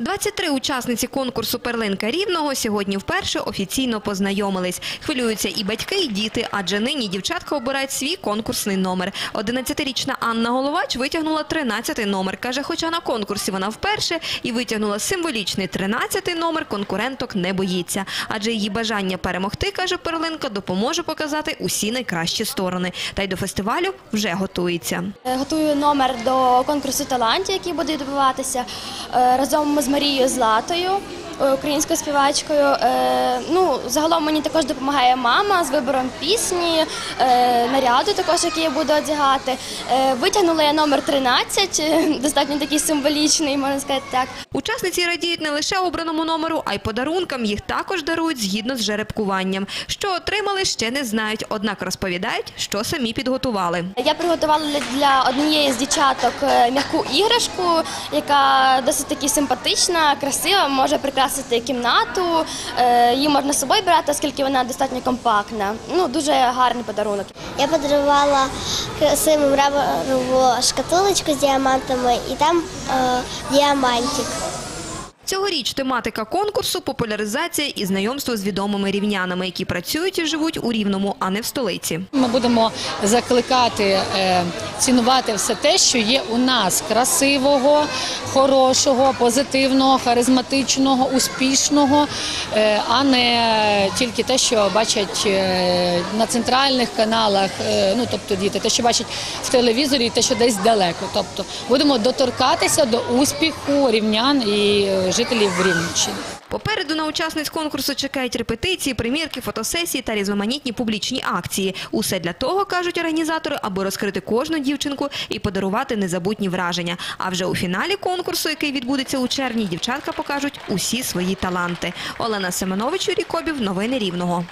23 учасниці конкурсу «Перлинка Рівного» сьогодні вперше офіційно познайомились. Хвилюються і батьки, і діти, адже нині дівчатка обирають свій конкурсний номер. 11-річна Анна Головач витягнула 13-й номер. Каже, хоча на конкурсі вона вперше і витягнула символічний 13-й номер, конкуренток не боїться. Адже її бажання перемогти, каже Перлинка, допоможе показати усі найкращі сторони. Та й до фестивалю вже готується. Е, Готую номер до конкурсу талантів, який буде відбуватися е, разом з Марією Златою, українською співачкою. Е, Ну, загалом мені також допомагає мама з вибором пісні, е, наряду, також який я буду одягати. Е, Витягнула я номер 13, е, достатньо такий символічний, можна сказати так. Учасниці радіють не лише обраному номеру, а й подарункам. Їх також дарують згідно з жеребкуванням. Що отримали, ще не знають, однак розповідають, що самі підготували. Я приготувала для- однієї з дівчаток е, м'яку іграшку, яка досить таки симпатична, красива, може прикрасити кімнату. Е, Її можна з собою брати, оскільки вона достатньо компактна. Ну, дуже гарний подарунок. Я подарувала красиву мраморову шкатулочку з діамантами і там е, діамантик. Цьогоріч тематика конкурсу популяризація і знайомство з відомими рівнянами, які працюють і живуть у Рівному, а не в столиці. Ми будемо закликати е, цінувати все те, що є у нас красивого, хорошого, позитивного, харизматичного, успішного, е, а не тільки те, що бачать е, на центральних каналах, ну тобто діти, те, що бачать в телевізорі, те, що десь далеко. Тобто будемо доторкатися до успіху рівнян і жителів Рівненщини. Попереду на учасниць конкурсу чекають репетиції, примірки, фотосесії та різноманітні публічні акції. Усе для того, кажуть організатори, аби розкрити кожну дівчинку і подарувати незабутні враження. А вже у фіналі конкурсу, який відбудеться у червні, дівчатка покажуть усі свої таланти. Олена Семенович, Юрій Кобів, новини Рівного.